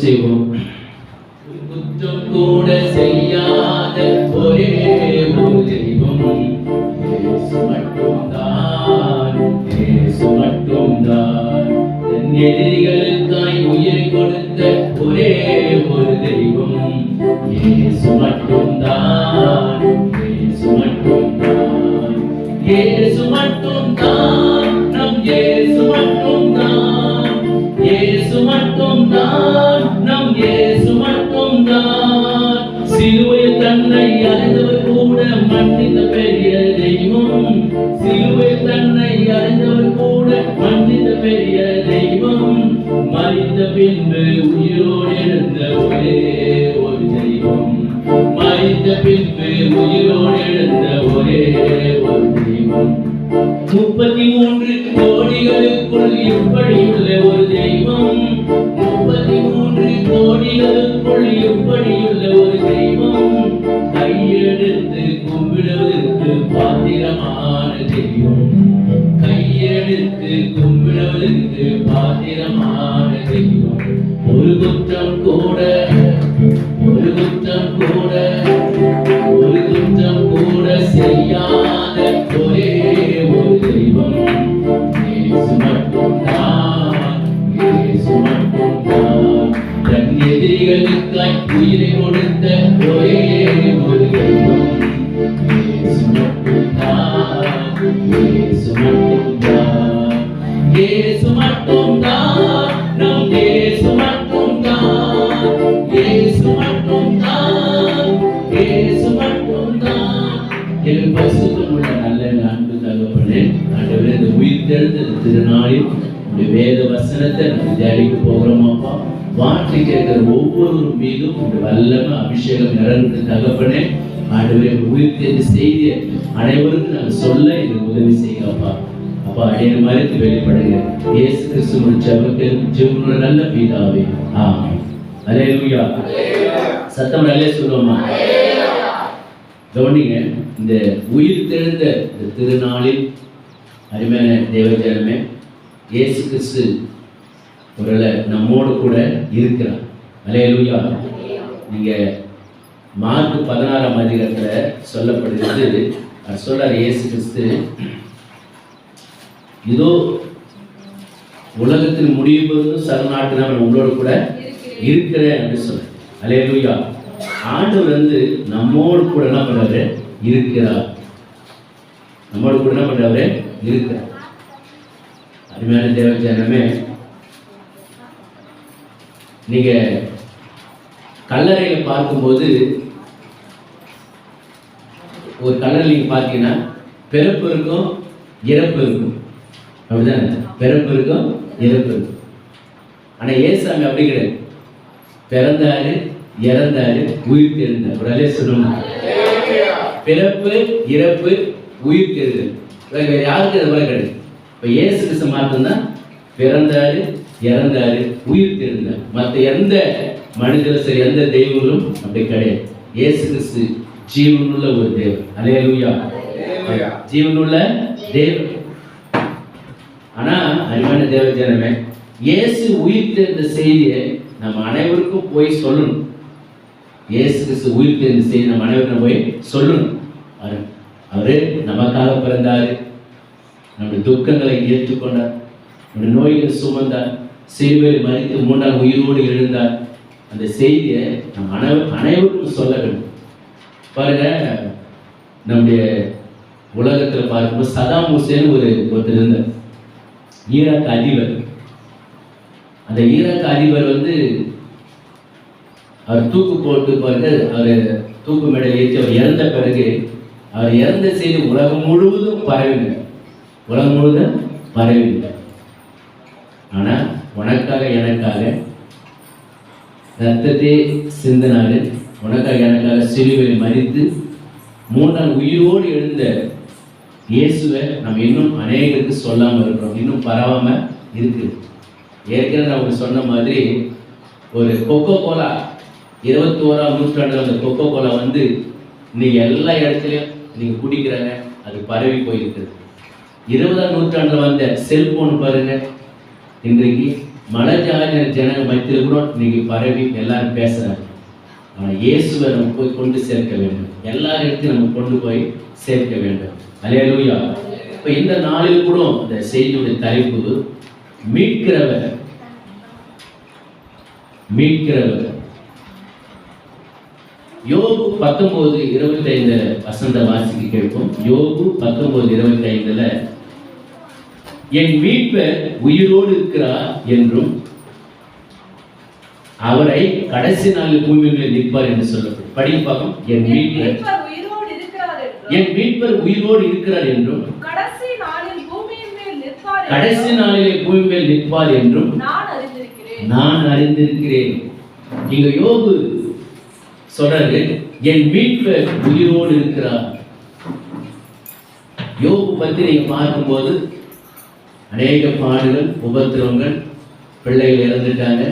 செய்வோம். குற்றம் கூட செய்யாத ஒரே ஒரு தெய்வம். இயேசு மட்டும்தான் இயேசு மட்டும்தான். தன் எதிரிகளுக்காய் உயிரை கொடுத்த ஒரே ஒரு தெய்வம். இயேசு மட்டும்தான் பின்பு உயிரோடு எழுந்த ஒரே முப்பத்தி மூன்று அப்பா கேட்கிற ஒவ்வொரு மீதும் இந்த வல்லம அபிஷேகம் நிறந்து தகப்பனே ஆண்டவரே உயிர் தேர்ந்த செய்தியை அனைவருக்கும் நாங்கள் சொல்ல இது உதவி செய்யப்பா அப்பா. அடைய மறைத்து வெளிப்படுங்க இயேசு கிறிஸ்துவோட ஜெபத்தில் ஜெபனுடைய நல்ல பீதாவே. ஆமே அலே லூயா சத்தம் நல்லே சொல்லுவோமா கவனிங்க இந்த உயிர் தெழுந்த இந்த திருநாளில் அருமையான தேவஜனமே இயேசு கிறிஸ்து ஒருவேளை நம்மோடு கூட இருக்கிறார். அல்லேலூயா நீங்க மார்க் பதினாறாம் அதிகாரத்தில் சொல்லப்படுகிறது. அவர் சொல்றார் இயேசு கிறிஸ்து இதோ உலகத்தில் முடியும் போதும் சரணாட்டு நான் உங்களோட கூட இருக்கிறேன் அப்படின்னு சொல்றேன் அல்லேலூயா ஆண்டவர் வந்து நம்மோடு கூட என்ன பண்ணாரு இருக்கிறார். நம்மோடு கூட என்ன பண்றாரு? இருக்கிறார். அருமையான தேவ ஜனமே நீங்கள் கல்லறையில் பார்க்கும்போது ஒரு கல்லறை நீங்கள் பார்த்தீங்கன்னா பிறப்பு இருக்கும் இறப்பு இருக்கும். அப்படிதான்? பிறப்பு இருக்கும் இறப்பு இருக்கும். ஆனா ஏசாமி அப்படி கிடையாது. பிறந்தாரு இறந்தாரு உயிர் தெரிந்தார் உடலே சொல்லணும் பிறப்பு இறப்பு உயிர் தெரிதல் வேறு யாருக்கு அது போல கிடையாது. இப்போ ஏசு கிறிஸ்து மாற்றம்தான் பிறந்தாரு இறந்தாரு உயிர் தெரிந்தார் மற்ற எந்த மனிதரும் சரி எந்த தெய்வங்களும் அப்படி கிடையாது. இயேசு கிறிஸ்து ஜீவனுள்ள ஒரு தேவன். அலேலூயா ஜீவனுள்ள தேவன். ஆனா அறிவான தேவ ஜனமே இயேசு உயிர் தெரிந்த செய்தியை நம்ம அனைவருக்கும் போய் சொல்லணும். இயேசு கிறிஸ்து உயிர் தெரிந்த செய்தி நம்ம அனைவருக்கும் போய் சொல்லணும். அவரு- அவரு நமக்காக பிறந்தாரு. நம்முடைய துக்கங்களை ஏற்றுக்கொண்டார். நம்முடைய நோய்களை சுமந்தார். சிலுவையில் மறித்து மூன்றாம் உயிரோடு எழுந்தார். அந்த செய்தியை நம் அனை அனைவருக்கும் சொல்ல வேண்டும். பாருங்க நம்முடைய உலகத்தில் பார்க்கும்போது சதாம் ஹுசேன் ஒரு ஒருத்தர் இருந்தார். ஈராக் அதிபர். அந்த ஈராக் அதிபர் வந்து அவர் தூக்கு போட்டு பாருங்க அவர் தூக்கு மேடையில் ஏற்றி அவர் இறந்த பிறகு அவர் இறந்த செய்தி உலகம் முழுவதும் பரவிங்க உலகம் முழுவதும் பரவிங்க ஆனால் உனக்காக எனக்காக ரத்தத்தை சிந்தினாரு. உனக்காக எனக்காக சிலுவை மறித்து மூன்றாம் உயிரோடு எழுந்த இயேசுவை நம்ம இன்னும் அநேகருக்கு சொல்லாமல் இருக்கிறோம். இன்னும் பரவாமல் இருக்கு. ஏற்கனவே நான் சொன்ன மாதிரி ஒரு கொக்கோ கோலா இருபத்தி ஓராம் நூற்றாண்டுல அந்த கொக்கோ கோலா வந்து இன்னைக்கு எல்லா இடத்துலையும் நீங்கள் குடிக்கிறாங்க. அது பரவி போயிருக்குது இருபதாம் நூற்றாண்டில் வந்த செல்போன் பாருங்க. இன்றைக்கு மலை ஜாதியான ஜனங்க மத்தியில் கூட இன்னைக்கு பரவி எல்லாரும் பேசுறாங்க. ஆனால் இயேசுவை நம்ம போய் கொண்டு சேர்க்க வேண்டும். எல்லா இடத்தையும் நம்ம கொண்டு போய் சேர்க்க வேண்டும். அல்லேலூயா இப்போ இந்த நாளில் கூட இந்த செய்தியுடைய தலைப்பு மீட்கிறவர் மீட்கிறவர். யோகு பத்தொன்பது இருபத்தி ஐந்து வசந்த வாசிக்கு கேட்போம். யோபு பத்தொன்பது இருபத்தி ஐந்துல என் மீட்பர் உயிரோடு இருக்கிறார் என்றும் அவரை கடைசி நாளில் பூமியில் நிற்பார் என்று சொல்லப்படும். படி பார்க்கும் என் மீட்பர் என் மீட்பர் உயிரோடு இருக்கிறார் என்றும் கடைசி நாளில் பூமி மேல் நிற்பார் என்றும். நான் அறிந்திருக்கிறேன். நான் அறிந்திருக்கிறேன். இங்க யோபு சொல்றாரு என் மீட்பர் உயிரோடு இருக்கிறார். யோபு பத்தி நீங்க பார்க்கும்போது அநேக பாடுகள் உபத்திரவங்கள் பிள்ளைகள் இறந்துட்டாங்க.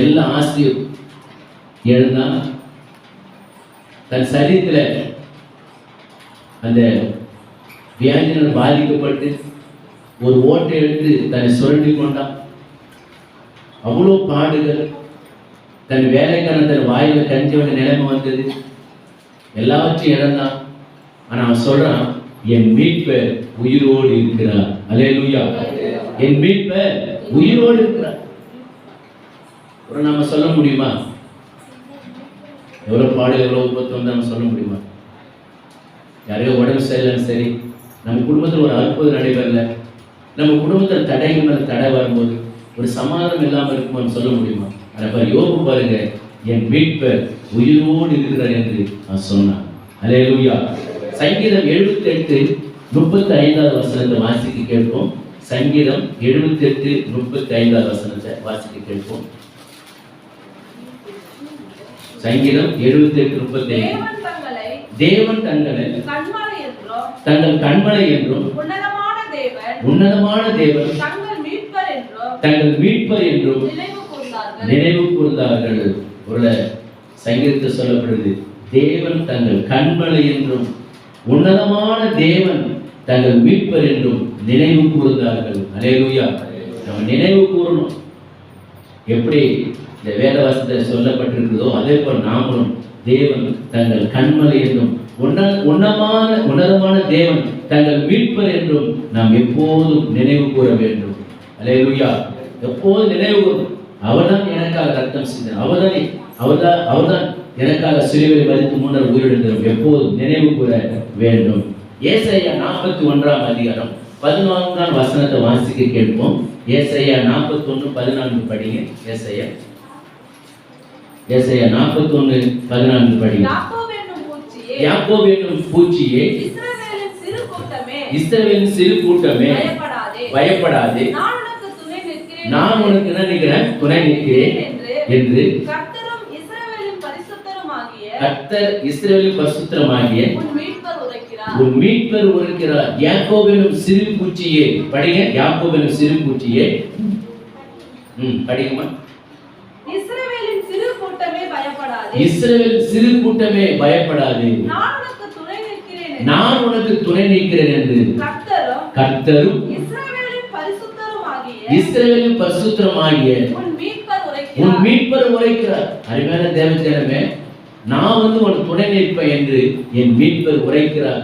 எல்லா ஆசையும் எழுந்தான் தன் சரீரத்தில் அந்த வியாதினால் பாதிக்கப்பட்டு ஒரு ஓட்டை எடுத்து தன்னை சுரண்டி கொண்டான். அவ்வளோ பாடுகள் தன் வேலைக்கான தன் வாயில் கஞ்சி வேண்டிய நிலைமை வந்தது. எல்லாவற்றையும் இழந்தான். ஆனால் அவன் சொல்கிறான் என் மீட்பர் உயிரோடு இருக்கிறார். அல்லேலூயா. என் மீட்பர் உயிரோடு இருக்கிறார். ஒரு நம்ம சொல்ல முடியுமா? எவ்வளவு பாடு எவ்வளவு விபத்து வந்து நம்ம சொல்ல முடியுமா? யாரையோ உடம்பு சரியில்லைன்னு சரி நம்ம குடும்பத்தில் ஒரு அற்புதம் நடைபெறல நம்ம குடும்பத்தில் தடைகள் மேலே தடை வரும்போது ஒரு சமாதானம் இல்லாமல் இருக்குமான்னு சொல்ல முடியுமா? அதை பாரு யோபு பாருங்க. என் மீட்பர் உயிரோடு இருக்கிறார் என்று நான் சொன்னான் லூயா சங்கீதம் எழுபத்தி எட்டு முப்பத்தி ஐந்தாவது வசனத்தை வாசிக்க கேட்போம். சங்கீதம் எழுபத்தி எட்டு முப்பத்தி ஐந்தாவது வசனத்தை வாசிக்க கேட்போம். சங்கீதம் எழுபத்தி எட்டு முப்பத்தி ஐந்து தேவன் தங்களை தங்களை கண்மலை என்றும் உன்னதமான தேவன் தங்கள் மீட்பர் என்றும் நினைவு கூர்ந்தார்கள். நினைவு கூர்ந்தார்கள். ஒரு சங்கீதத்தில் சொல்லப்படுது தேவன் தங்கள் கண்மலை என்றும் உன்னதமான தேவன் தங்கள் மீட்பர் என்றும் நினைவு கூர்ந்தார்கள். அலேலுயா நம்ம நினைவு கூறணும். எப்படி இந்த வேதவாசத்தில் சொல்லப்பட்டிருக்கிறதோ அதே போல் நாமளும் தேவன் தங்கள் கண்மலை என்றும் உன்ன உன்னமான உன்னதமான தேவன் தங்கள் மீட்பர் என்றும் நாம் எப்போதும் நினைவு கூற வேண்டும். அலேலுயா எப்போதும் நினைவு கூறும் அவர்தான் எனக்காக ரத்தம் செய்தார் அவர்தானே அவர்தான் அவர்தான் எனக்காக சிலுவையில் மறித்து முன்னர் உயிரிழந்தோம் எப்போதும் நினைவு கூற வேண்டும். ஏசாயா நாற்பத்தி ஒன்றாம் அதிகாரம் பதினான்காம் வசனத்தை வாசிக்க கேட்போம். ஏசாயா நாற்பத்தி ஒன்று பதினான்கு படிங்க. ஏசாயா. ஏசாயா நாற்பத்தி ஒன்று பதினான்கு படிங்க. யாக்கோபு என்னும் பூச்சியே இஸ்ரவேலின் சிறு கூட்டமே பயப்படாதே. நான் உனக்கு என்ன நிற்கிறேன் துணை நிற்கிறேன் என்று என்று கர்த்தரும் இஸ்ரவேலின் பரிசுத்தருமாகிய கர்த்தர் இஸ்ரவேலின் பரிசுத்தமாகிய உன் மீட்பர் உரைக்கிறார் யாக்கோபெனும் சிறு பூச்சியே. படிங்க. யாக்கோபெனும் சிறு பூச்சியே. ம் படிங்கம்மா. இஸ்ரவேலின் சிறு கூட்டமே பயப்படாதே. இஸ்ரவேல் சிறு கூட்டமே பயப்படாது. நான் உனக்கு துணை நிற்கிறேன் என்று. நான் உனக்கு துணை நிற்கிறேன் என்று. கர்த்தரும் கர்த்தரும் இஸ்ரவேலின் பரிசுத்தருமாகிய இஸ்ரவேலின் பரிசுத்தமாகிய உன் மீட்பர் உரைக்கிறார் அருமையான தேவஜனமே நான் வந்து உனக்கு துணை நிற்பேன் என்று என் மீட்பர் உரைக்கிறார்.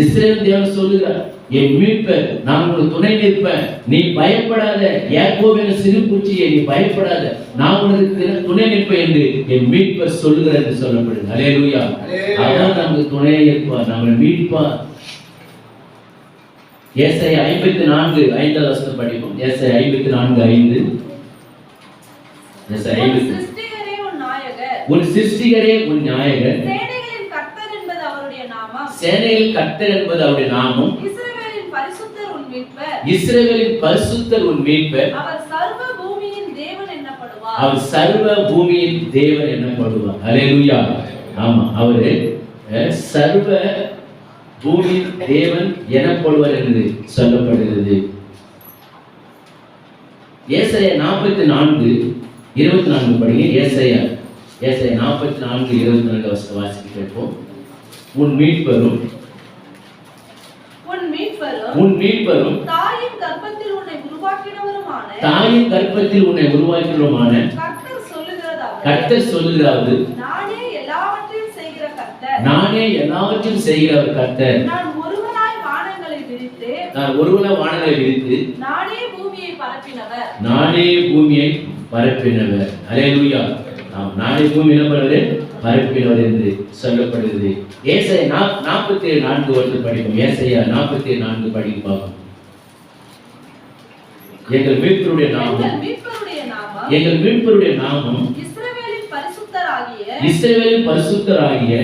இஸ்ரேல் தேவன் சொல்லுகிறார் என் மீட்பர் நான் உனக்கு துணை நிற்பேன். நீ பயப்படாத. யாக்கோபின சிறு பூச்சியை நீ பயப்படாத. நான் உனக்கு துணை நிற்பேன் என்று என் மீட்பர் சொல்லுகிறார் என்று சொல்லப்படுது அலேலூயா அதான் நமக்கு துணையாக இருப்பார் நம்மளை மீட்பார். ஏசை ஐம்பத்தி நான்கு ஐந்தாவது வசனம் படிப்போம். ஏசை ஐம்பத்தி நான்கு ஐந்து. உன் ஐம்பத்தி உன் சிருஷ்டிகரே உன் நாயகர் சேனைகளின் கர்த்தர் என்பது அவருடைய நாமம். சேனையில் கர்த்தர் என்பது அவருடைய நாமம். இஸ்ரவேலின் பரிசுத்தர் உன் மீட்பர். இஸ்ரவேலின் பரிசுத்தர் உன் மீட்பர். அவர் சர்வ பூமியின் தேவன் என்னப்படுவார். அவர் சர்வ பூமியின் தேவன் ஆமா அவரு சர்வ பூமியின் தேவன் எனப்படுவார் என்று சொல்லப்படுகிறது. ஏசாயா நாற்பத்தி நான்கு இருபத்தி நான்கு படிங்க. ஏசாயா ஏசாயா நாற்பத்தி நான்கு இருபத்தி நான்கு வசனம் வாசிக்க கேட்போம். உன் மீட்பரும் உன் மீட்பரும் தாயின் கர்ப்பத்தில் உன்னை உருவாக்கினவருமான தாயின் கர்ப்பத்தில் உன்னை உருவாக்கினோமான கர்த்தர் சொல்லுகிறாவது நானே எல்லாவற்றையும் செய்கிற கர்த்தர். நானே எல்லாவற்றையும் செய்கிறவர் கர்த்தர். நான் ஒருவனாய் வானங்களை விரித்து நான் ஒருவன வானங்களை விரித்து நானே பூமியை பரப்பினவர். நானே பூமியை பரப்பினவர். அலேலூயா நாம் நானே பூமி என்னப்படுவது பரப்பினவர் என்று சொல்லப்படுகிறது. ஏசை நாற்பத்தி ஏழு நான்கு வருஷம் படிக்கும் ஏசையா நாற்பத்தி ஏழு நான்கு படிக்கும் பார்க்கும் எங்கள் மீட்பருடைய நாமம் எங்கள் மீட்பருடைய நாமம் இஸ்ரவேலின் பரிசுத்தராகிய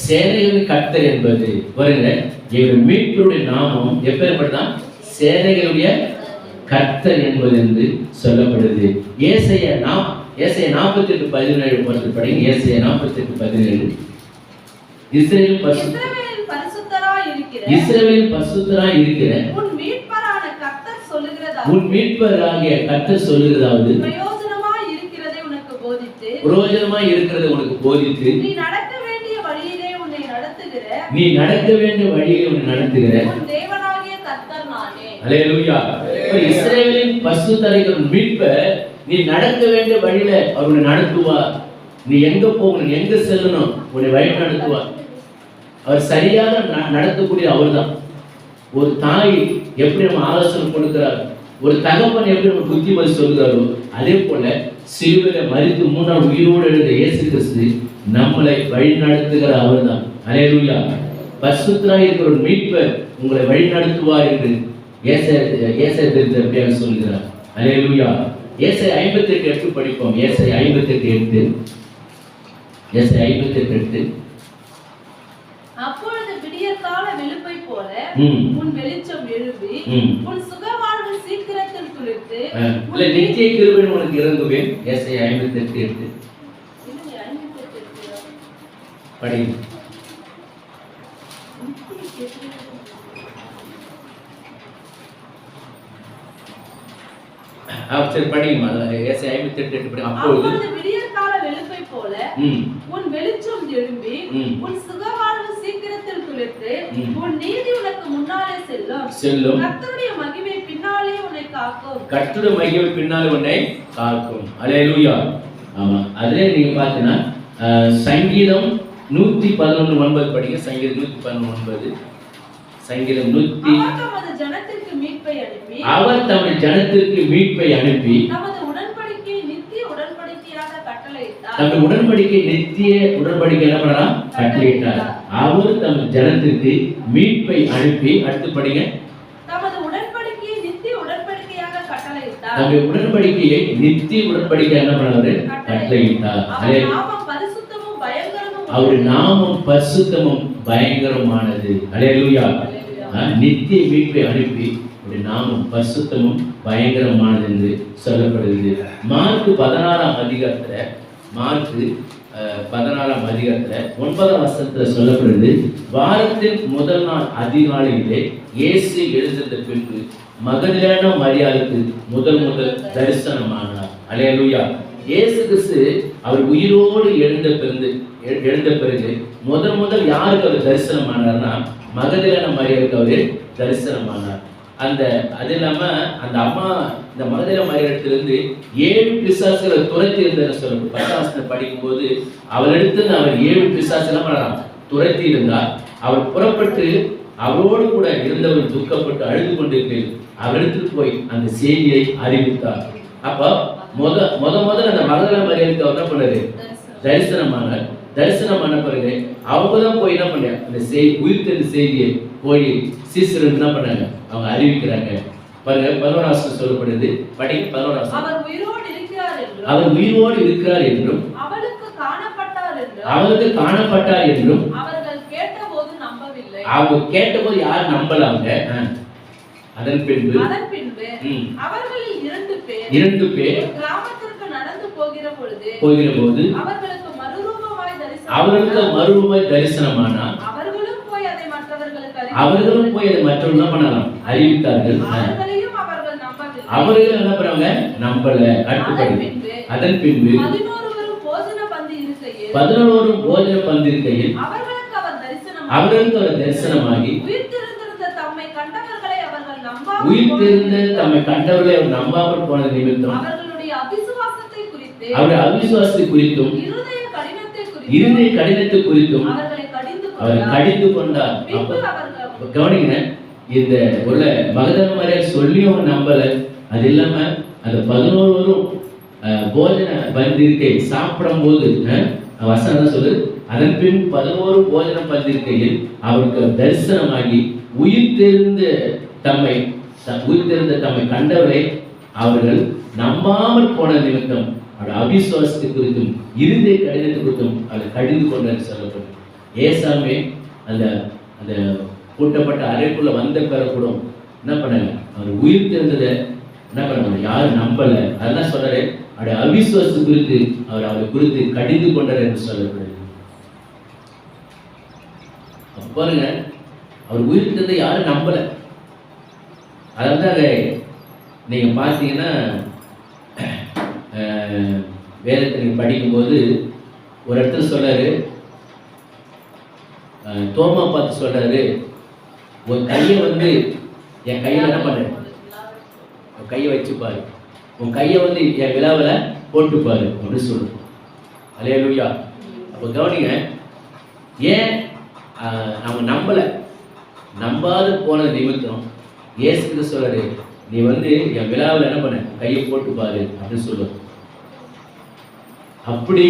சேனைகளின் கர்த்தர் என்பது. வருங்க எங்கள் மீட்பருடைய நாமம் எப்பேற்பட்டதான் சேனைகளுடைய கர்த்தர் என்பது என்று சொல்லப்படுது ஏசைய நாம் ஏசைய நாற்பத்தி எட்டு பதினேழு வருஷம் படிங்க. ஏசைய நாற்பத்தி எட்டு பதினேழு. இஸ்ரேல் பசு இஸ்ரவேலின் பரிசுத்தராய் இருக்கிற உன் மீட்பரான கர்த்தர் சொல்லுகிறதா உன் மீட்பராகிய கர்த்தர் சொல்லுகிறதாவது பிரயோஜனமாய் இருக்கிறதை உனக்கு போதித்து பிரயோஜனமாய் இருக்கிறது உனக்கு போதித்து நீ நடக்க வேண்டிய வழியிலே உன்னை நடத்துகிற நீ நடக்க வேண்டிய வழியை உன்னை நடத்துகிற உன் தேவனாகிய கர்த்தர் நானே. அல்லேலூயா இப்ப இஸ்ரவேலின் பசுத்தரைகள் மீட்ப நீ நடக்க வேண்டிய வழியில அவர் நடத்துவா. நடத்துவார் நீ எங்க போகணும் எங்க செல்லணும் உன்னை வழி நடத்துவார் அவர் சரியாக ந- அவர் தான் ஒரு தாய் எப்படி நம்ம ஆலோசனை கொடுக்கிறார் ஒரு தகப்பன் எப்படி நம்ம புத்திமதி சொல்கிறாரோ அதே போல சிலுவையில மறித்து மூன்றாம் உயிரோடு எழுந்த இயேசு கிறிஸ்து நம்மளை வழி நடத்துகிற அவர்தான். அலேலூயா பசுத்தராய் இருக்கிற ஒரு மீட்பர் உங்களை வழி நடத்துவார் என்று ஏச ஏச திருத்த சொல்கிறார் அலேலூயா ஏசை ஐம்பத்தி எட்டு எட்டு படிப்போம். ஏசை ஐம்பத்தி எட்டு எட்டு ஏசை ஐம்பத்தி எட்டு எட்டு அப்பொழுது விடியற்கால வெளுப்பை போல உன் வெளிச்சம் எழும்பி ம். உன் சுகவாழ்வு சீக்கிரத்தில் துளிர்த்து இல்ல நித்திய கிருபை உனக்கு இறங்குவேன் ஏசை ஐம்பத்தி எட்டு இருக்குதா? படிங்க சரி படிங்கம்மா அது ஏசை ஐம்பத்தி எட்டு எட்டு படி அப்பொழுது விடியற்கால வெளுப்பை போல உன் வெளிச்சம் எழும்பி. உன் சுகவாழ்வு சீக்கிரத்தில் துளிர்த்து. உன் நீதி உனக்கு முன்னாலே செல்லும். செல்லும். கர்த்தருடைய மகிமை பின்னாலே உன்னை காக்கும். கட்டுட மகிமை பின்னால் உன்னை காக்கும். அலேலூயா ஆமா. அதுல நீங்க பார்த்தீங்கன்னா அஹ், சங்கீதம் நூத்தி பதினொன்று ஒன்பது படிங்க. சங்கீதம் நூத்தி பதினொன்று ஒன்பது. சங்கீதம் நூத்தி அவர் தமது ஜனத்திற்கு மீட்பை அனுப்பி தமது உடன்படிக்கை நித்திய உடன்படிக்கை என்ன பண்ணலாம்? கட்டளையிட்டார். அவர் தமது ஜனத்திற்கு மீட்பை அனுப்பி அடுத்து படிங்க. தமது உடன்படிக்கையை நித்திய உடன்படிக்கையாக கட்டளையிட்டார். தம்முடைய உடன்படிக்கையை நித்திய உடன்படிக்கை என்ன பண்ணாரு கட்டளையிட்டார் அதே அவர் நாமம் பரிசுத்தமும் பயங்கரமும் அவர் நாமம் பரிசுத்தமும் பயங்கரமானது. அலேலூயா நித்திய மீட்பை அனுப்பி அவருடைய நாமம் பரிசுத்தமும் பயங்கரமானது என்று சொல்லப்படுகிறது. மார்க் பதினாறாம் அதிகாரத்தில் மார்க் பதினாறாம் அதிகாரத்தில் ஒன்பதாம் வருஷத்தில் சொல்லப்படுது வாரத்தின் முதல் நாள் அதிகாலையிலே இயேசு எழுந்த பின்பு மகதிலான மரியாதைக்கு முதல் முதல் தரிசனமானார். அலேலூயா இயேசு கிறிஸ்து அவர் உயிரோடு எழுந்த பிறந்து எழுந்த பிறகு முதல் முதல் யாருக்கு அவர் தரிசனமானார்னா மகதிலான மரியாதைக்கு அவர் தரிசனமானார். அந்த அது இல்லாம அந்த அம்மா இந்த மகதில மரியாதையிலிருந்து ஏழு பிசாசுகளை துரத்தி இருந்தார் சொல்லணும் படிக்கும் படிக்கும்போது அவளிடத்து அவர் ஏழு பிசாசுகளை பண்ணலாம் துரத்தி இருந்தார் அவர் புறப்பட்டு அவரோடு கூட இருந்தவர் துக்கப்பட்டு அழுது கொண்டிருக்கு அவரிடத்தில் போய் அந்த செய்தியை அறிவித்தார். அப்போ முத முத முதல்ல அந்த மகதல மரியாதைக்கு அவர் என்ன பண்ணாரு? தரிசனமானார். தரிசனமான பிறகு அவங்க தான் போய் என்ன பண்ணாங்க அந்த செய் உயிர்த்தெழுந்த செய்தியை போய் சீசருக்கு என்ன பண்ணாங்க அவங்க அறிவிக்கிறாங்க. பாருங்க பதினோராசம் சொல்லப்படுது. படி பதினோராசம் அவர் உயிரோடு இருக்கிறார் என்றும் அவருக்கு காணப்பட்டார் என்றும் அவர்கள் அவங்க கேட்டபோது யார் நம்பலாங்க. அதன் பின்பு அவர்களில் இரண்டு பேர் இரண்டு பேர் கிராமத்திற்கு நடந்து போகிற பொழுது போகிற போது மறுரூபமாய் அவர்களுக்கு தரிசனம் மறுரூபாய் தரிசனமானா அவர்களும் போய் அதை மற்றவர்கள் என்ன பண்ணலாம்? அறிவித்தார்கள். அவர்கள் என்ன பண்ணாங்க நம்பல பின்பு அதன் பின்பு பதினோருவரும் போஜன பந்திருக்கையில் அவர்களுக்கு ஒரு தரிசனமாகி உயிர்த்தெழுந்திருந்த தம்மை கண்டவர்களை அவர் நம்பாமல் போன நிமித்தம் அவருடைய அவிசுவாசத்தை குறித்தும் இருதய கடினத்தை அவர்களை கடிந்து அவர் கடிந்து கொண்டார் கவனிங்க இந்த உள்ள மகதன மரியாதை சொல்லியும் நம்பல. அது இல்லாம அந்த பதினோருவரும் அஹ், போஜன பந்திருக்கை சாப்பிடும் போது வசனம் சொல்லுது? அதன் பின் பதினோரு போஜன பந்திருக்கையில் அவருக்கு தரிசனமாகி உயிர் தெரிந்த தம்மை உயிர் தெரிந்த தம்மை கண்டவரை அவர்கள் நம்பாமல் போன நிமித்தம் அது அவிசுவாசத்தை குறித்தும் இருதய கடிதத்தை குறித்தும் அது கடிந்து கொண்டார் சொல்லப்படும். ஏசாமே அந்த அந்த கூட்டப்பட்ட அறைக்குள்ள வந்த பிறகு கூட என்ன பண்ணாங்க அவர் உயிர் தெரிந்ததை என்ன பண்ணாங்க யாரும் நம்பல. அதெல்லாம் சொல்றாரு அவருடைய அவிசுவாசத்தை குறித்து அவர் அவரை குறித்து கடிந்து கொண்டார் என்று சொல்லப்படுது அப்ப பாருங்க அவர் உயிர் தெரிந்த யாரும் நம்பல. அதனால நீங்க பார்த்தீங்கன்னா வேதத்தை நீங்கள் படிக்கும்போது ஒரு இடத்துல சொல்கிறாரு தோமா பார்த்து சொல்கிறாரு உன் கையை வந்து என் கையில் என்ன பண்ணு? உன் கையை வச்சுப்பாரு. உன் கையை வந்து என் விழாவில் போட்டு அப்படின்னு அப்படின்னு சொல்லு லூயா அப்போ கவனிங்க ஏன் நம்ம நம்பலை நம்பல? நம்பாத போன நிமித்தம் இயேசு கிறிஸ்து நீ வந்து என் விழாவில் என்ன பண்ண? கையை போட்டு பாரு அப்படின்னு சொல்லுவார் அப்படி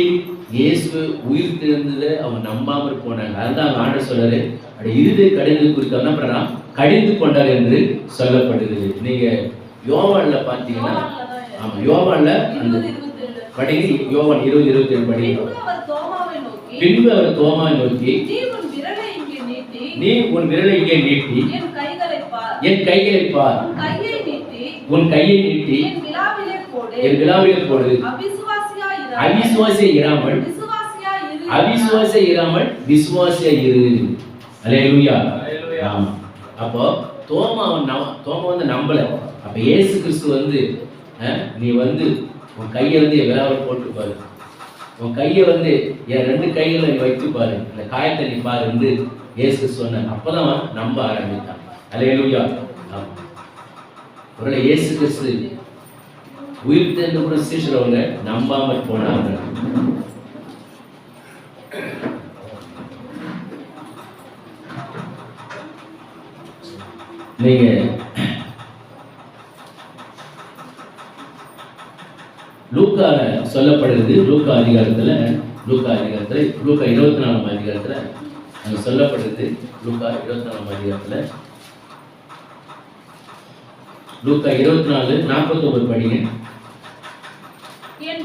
இயேசு உயிர் தெரிந்ததை அவங்க நம்பாமல் போனாங்க அதுதான் ஆண்டர் சொல்றாரு அப்படி இறுதி கடிந்து குறித்து என்ன பண்ணலாம் கடிந்து கொண்டார் என்று சொல்லப்படுகிறது. நீங்க யோவான்ல பார்த்தீங்கன்னா ஆமா யோவான்ல அந்த படிங்க யோவான் இருபது இருபத்தி ஏழு படிங்க பின்பு அவர் தோமா நோக்கி நீ உன் விரலை இங்கே நீட்டி என் கைகளை பார். உன் கையை நீட்டி என் விழாவிலே போடு. அவிசுவாசியா இராமல். அவிசுவாசிய இராமல் விசுவாசியா இரு. அல்லேலூயா. ஆமா. அப்போ தோமா அவன் நம்ப தோமா வந்து நம்பல. அப்ப இயேசு கிறிஸ்து வந்து நீ வந்து உன் கையை வந்து என் விழாவில் போட்டு பாரு. உன் கையை வந்து என் ரெண்டு கைகளை நீ வைத்து பாரு. இந்த காயத்தை நீ பாரு என்று இயேசு சொன்னார். அப்பதான் அவன் நம்ப ஆரம்பித்தான். அலேலுயா ஆமா. அவர்களை இயேசு கிறிஸ்து உயிர் தேர்ந்து கூட சீசனவங்க நம்பாமல் போனாங்க. நீங்க லூக்கா சொல்லப்படுகிறது லூக்கா அதிகாரத்துல லூக்கா அதிகாரத்துல லூக்கா இருபத்தி நாலாம் அதிகாரத்துல அங்க சொல்லப்படுகிறது லூக்கா இருபத்தி நாலாம் அதிகாரத்துல லூக்கா இருபத்தி நாலு நாற்பத்தி படிங்க. என்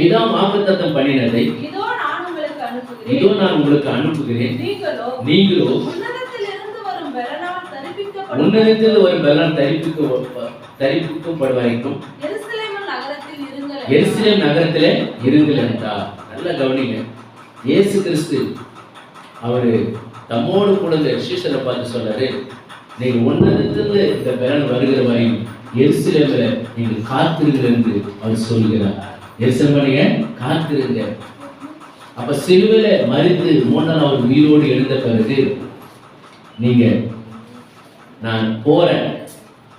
பிதா வாக்குத்தத்தம் பண்ணினதை இதோ நான் உங்களுக்கு அனுப்புகிறேன். நீங்களோ உன்னதத்திலிருந்து வரும் ஒரு பலன் தரிப்பிக்க தரிப்பிக்கப்படும் வரைக்கும் எருசலேம் நகரத்தில் இருங்கள் என்றார். நல்லா கவனிங்க. இயேசு கிறிஸ்து அவரு தம்மோடு கூட சீஷரை பார்த்து சொல்றாரு நீங்க உன்னதத்திலிருந்து இந்த பலன் வருகிற வரையும் எருசலேமில் நீங்கள் காத்திருங்கள் என்று அவர் சொல்கிறார். எருசலேம் நீங்க காத்திருங்க அப்ப சிலுவையில மறித்து மூன்றாம் அவர் உயிரோடு எழுந்த பிறகு நீங்க நான் போறேன்.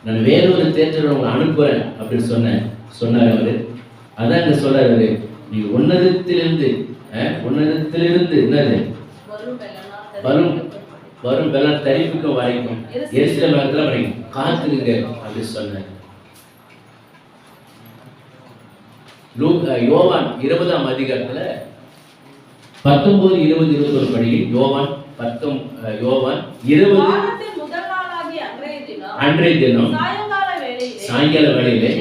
நான் வேறொரு தேட்டரை உங்களை அனுப்புறேன். அப்படின்னு சொன்னேன் சொன்னார் அவரு. அதான் இங்க சொல்றாரு அவரு. நீ உன்னதத்திலிருந்து உன்னதத்திலிருந்து என்னது? வரும். வரும் வெள்ளம் தரிப்புக்கும் வரைக்கும் எரிசில மரத்துல வரைக்கும் காத்திருங்க அப்படின்னு சொன்னார். யோவான் இருபதாம் அதிகாரத்துல பத்தொன்பது இருபது இருபத்தொரு படி யோவான் பத்தொம் யோவான் இருபது அன்றைய தினம் சாயங்கால வேளையிலே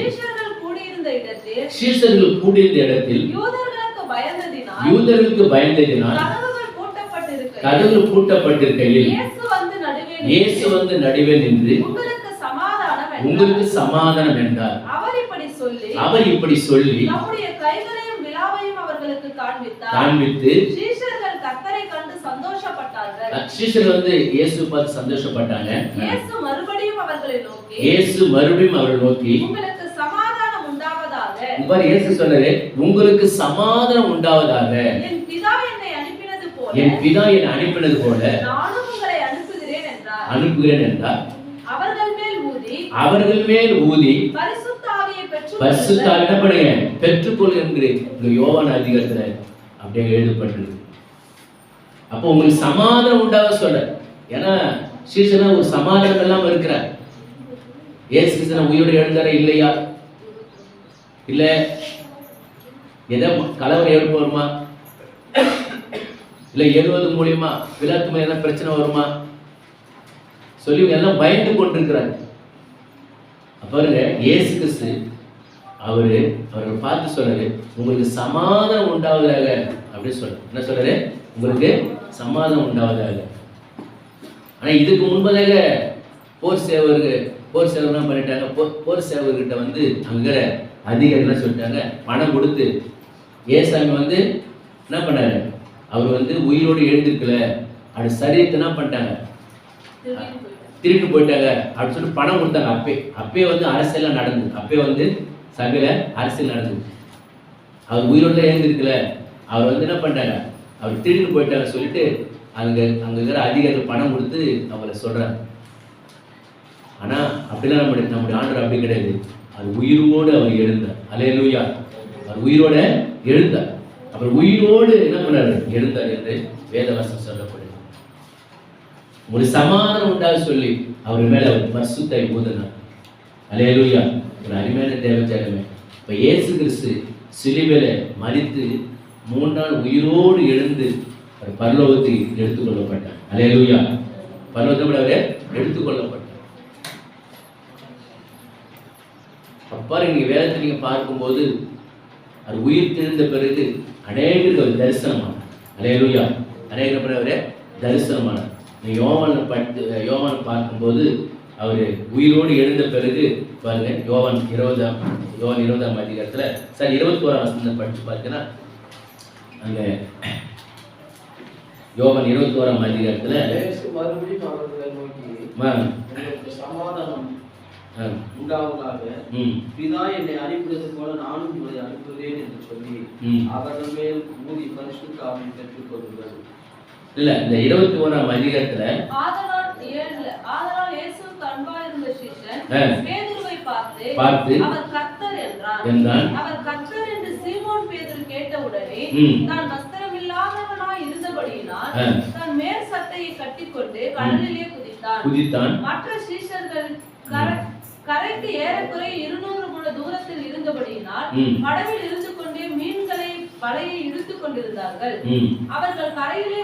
சீசர்கள் கூடியிருந்த இடத்தில் யூதர்களுக்கு பயந்ததினால் யூதருக்கு பயந்ததினால் கதவுகள் பூட்டப்பட்டிருக்கையில் கதவு பூட்டப்பட்டிருக்கையில் இயேசு வந்து நடுவே நின்று, உங்களுக்கு சமாதானம் என்றார். அவர் இப்படி சொல்லி அவர் இப்படி சொல்லி நம்முடைய கைகளையும் விழாவையும் அவர்களுக்கு காண்பித்தார். காண்பித்து சீஷர்கள் வந்து இயேசு பார்த்து சந்தோஷப்பட்டாங்க. இயேசு மறுபடியும் அவர்களை நோக்கி இயேசு மறுபடியும் அவரை நோக்கி உங்களுக்கு சமாதானம் உண்டாவதாக. இயேசு சொன்னாரு உங்களுக்கு சமாதானம் உண்டாவதாக. என் பிதா என் பிதா என்னை அனுப்பினது போல அனுப்புகிறேன் என்றார். அவர்கள் அவர்கள் மேல் ஊதி பரிசுத்த ஆவியை பெற்று பரிசுத்த என்ன பண்ணுங்க? பெற்றுக்கொள் என்று இந்த யோவான் அதிகாரத்துல அப்படியே எழுதப்பட்டிருக்கு அப்போ உங்களுக்கு சமாதானம் உண்டாக சொல்ல. ஏன்னா சீசனா ஒரு சமாதானம் இல்லாம இருக்கிறார். ஏசு கிறிஸ்தன உயிரோடு எழுந்தாரா இல்லையா? இல்ல. ஏதோ கலவரம் ஏற்படுமா? இல்லை எழுவது மூலியமா விழாத்து மேல என்ன பிரச்சனை வருமா? சொல்லி இவங்க எல்லாம் பயந்து கொண்டிருக்கிறாங்க. பாருங்க இயேசு கிறிஸ்து அவரு அவரை பார்த்து சொல்றாரு உங்களுக்கு சமாதானம் உண்டாவதாக அப்படின்னு சொல்ற என்ன சொல்றாரு? உங்களுக்கு சமாதானம் உண்டாவதாக. ஆனா இதுக்கு முன்பதாக போர் சேவர்கள் போர் சேவர்லாம் பண்ணிட்டாங்க? போ- போர் சேவர்கிட்ட வந்து அங்க அதிகாரிலாம் சொல்லிட்டாங்க பணம் கொடுத்து. ஏசாமி வந்து என்ன பண்ணாரு? அவர் வந்து உயிரோடு எழுந்திருக்கல. அது சரீரத்தை என்ன பண்ணிட்டாங்க. திருட்டு போயிட்டாங்க. அப்படின்னு சொல்லிட்டு பணம் கொடுத்தாங்க அப்பே. அப்பே வந்து அரசியல்லாம் நடந்தது. அப்பே வந்து சபையில அரசியல் நடந்தது. அவர் உயிரோட எழுந்திருக்கல. அவர் வந்து என்ன பண்ணிட்டாங்க? அவர் திருட்டு போயிட்டாங்க சொல்லிட்டு அங்க அங்க இருக்கிற அதிகாரிகள் பணம் கொடுத்து அவரை சொல்றாங்க. ஆனா அப்படிலாம் நம்முடைய நம்முடைய ஆண்டவர் அப்படி கிடையாது. அது உயிரோடு அவர் எழுந்தார். அலையலூயா அவர் உயிரோட எழுந்தார். அவர் உயிரோடு என்ன பண்ணாரு? எழுந்தார் என்று வேதவாசம் சொல்லப்படுது ஒரு சமாதானம் உண்டாக சொல்லி அவர் மேல அவர் பரிசுத்தை ஊதினார். அலையலூயா ஒரு அருமையான தேவச்சாரமே இப்ப இயேசு கிறிஸ்து சிலுவையில மறித்து மூணு நாள் உயிரோடு எழுந்து அவர் பரலோகத்துக்கு எடுத்துக்கொள்ளப்பட்டார். அலையலூயா விட அவரே எடுத்துக்கொள்ளப்பட்டார். அப்பா நீங்க வேதத்தை நீங்க பார்க்கும்போது அது உயிர் தெழுந்த பிறகு அநேகருக்கு அவர் தரிசனமானார். அலையலூயா அநேக பேர் அவரே தரிசனமானார். நீ யோவானை பட்டு யோவானை பார்க்கும்போது அவர் உயிரோடு எழுந்த பிறகு பாருங்க யோவான் இருபதாம் யோவான் இருபதாம் அதிகாரத்துல சார் இருபத்தி ஓராம் வசனம் படிச்சு பார்த்தீங்கன்னா அங்க யோவான் இருபத்தி ஓராம் அதிகாரத்துல இயேசு மறுபடியும் அவர்களை நோக்கி ம, உங்களுக்கு சமாதானம் ஆ, உண்டாவதாக பிதா என்னை அனுப்பினது போல நானும் உங்களை அனுப்புகிறேன் என்று சொல்லி. அவர்கள் மேல் ஊதி பரிசுத்த ஆவி பெற்றுக் கொள்ளுங்கள். இல்ல இந்த இருபத்தி ஓராம் அதிகாரத்துல பார்த்து அவர் கர்த்தர் என்றான். அவர் கர்த்தர் என்று சீமோன் பேதுரு கேட்டவுடனே. தான் வஸ்திரமில்லாதவனாய் இருந்தபடியினால். தன் மேல் சட்டையை கட்டிக்கொண்டு கடலிலே குதித்தான். குதித்தான். மற்ற சீஷர்கள் கரை- கரைக்கு ஏறக்குறைய இருநூறு முழ தூரத்தில் இருந்தபடியினால். படவில் இருந்து கொண்டே மீன்களை வலையை இழுத்துக் கொண்டிருந்தார்கள். அவர்கள் கரையிலே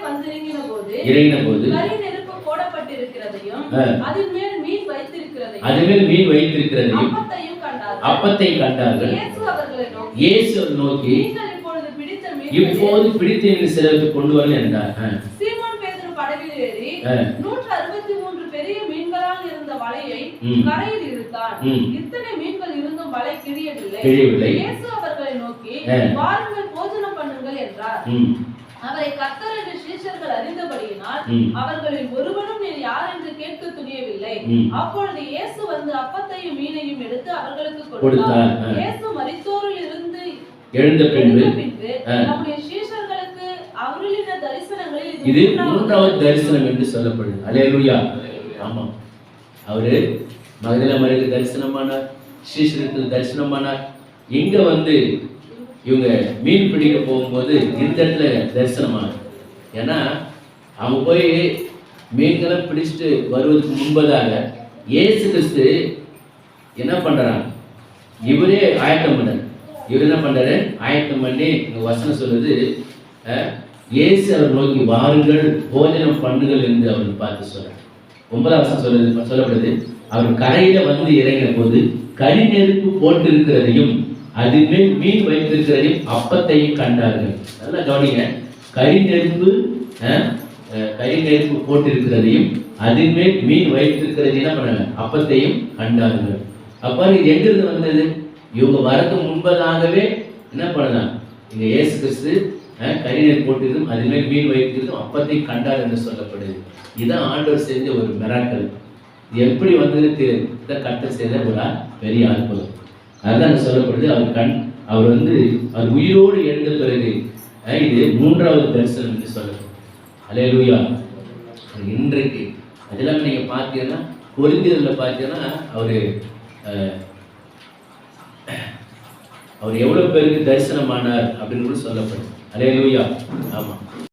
போது இறங்கின போது கரி நெருப்பு போடப்பட்டிருக்கிறதையும் ஆ. அதில் மேல் மீன் வைத்திருக்கிறதையும் அதுமேல் மீன் வைத்திருக்கிறதையும் அப்பத்தை கண்டார்கள் இயேசு நோக்கி இப்போது பிடித்த சிலருக்கு கொண்டு வரல என்றார். சீமோன் பேதுரு படவில் ஏறி. நூற்று அறுபத்தி மூன்று பெரிய மீன்களால் இருந்த வலையை. கரையில். இத்தனை மீன்கள் இருந்தும் வலை கிழியவில்லை. இயேசு அவர்களை நோக்கி. வாருங்கள் போஜனம் பண்ணுங்கள் என்றார். அவரை கர்த்தர் என்று சீஷர்கள் அறிந்தபடியினால். அவர்களில் ஒருவனும் நீர் யார் என்று கேட்க துணியவில்லை. அப்பொழுது இயேசு வந்து அப்பத்தையும் மீனையும் எடுத்து அவர்களுக்கு கொடுத்தார். இயேசு மரித்தோரில் இருந்து எழுந்த பின்பு. நம்முடைய சீஷர்களுக்கு அவர்களின தரிசனங்களில் இது மூன்றாவது தரிசனம் என்று சொல்லப்படுது அலேலுயா ஆமா அவரு மகதில மருக்கு தரிசனமானார் ஸ்ரீஸ்வரத்துக்கு தரிசனமானார் இங்க வந்து இவங்க மீன் பிடிக்க போகும்போது இந்த இடத்துல தரிசனமானார் ஏன்னா அவங்க போய் மீன்களை பிடிச்சிட்டு வருவதற்கு முன்பதாக ஏசு கிறிஸ்து என்ன பண்ணுறாங்க இவரே ஆயத்தம் பண்ணார். இவர் என்ன பண்ணுறாரு ஆயத்தம் பண்ணி இங்கே வசனம் சொல்லுது ஏசு இயேசு அவர் நோக்கி வாருங்கள் போஜனம் பண்ணுங்கள் என்று அவர் பார்த்து சொல்கிறார் ஒன்பதாம் வசனம் சொல்லுது சொல்லப்படுது அவர் கரையில வந்து இறங்கின போது கரி நெருப்பு போட்டிருக்கிறதையும் அதில் மேல் மீன் வைத்திருக்கிறதையும் அப்பத்தையும் கண்டார்கள். நல்லா கவனிங்க. கரி நெருப்பு அஹ், கரி நெருப்பு போட்டிருக்கிறதையும் அதன் மேல் மீன் வைத்திருக்கிறதையும் என்ன பண்ணல? அப்பத்தையும் கண்டார்கள். அப்ப இது எங்கிருந்து வந்தது? இவங்க வரக்கு முன்பதாகவே என்ன பண்ணலாம்? இங்க இயேசு கிறிஸ்து அஹ், கரிநீர் போட்டிருந்தும் அது மீன் வைத்திருந்தும் அப்பத்தையும் கண்டார் என்று சொல்லப்படுது. இதான் ஆண்டவர் செஞ்ச ஒரு மிராக்கள். எப்படி வந்தது தெ- கர்த்தர் செய்த ஒரு பெரிய அற்புதம் அதுதான் சொல்லப்படுது அவர் கண் அவர் வந்து அவர் உயிரோடு எழுந்த பிறகு இது மூன்றாவது தரிசனம் என்று சொல்லப்படுது அலையலூயா இன்றைக்கு அதெல்லாம் நீங்க பார்த்தீங்கன்னா கொரிந்தியரில் பார்த்தீங்கன்னா அவர் அவர் எவ்வளோ பேருக்கு தரிசனமானார் அப்படின்னு கூட சொல்லப்படும். அலையலூயா லூயா ஆமாம்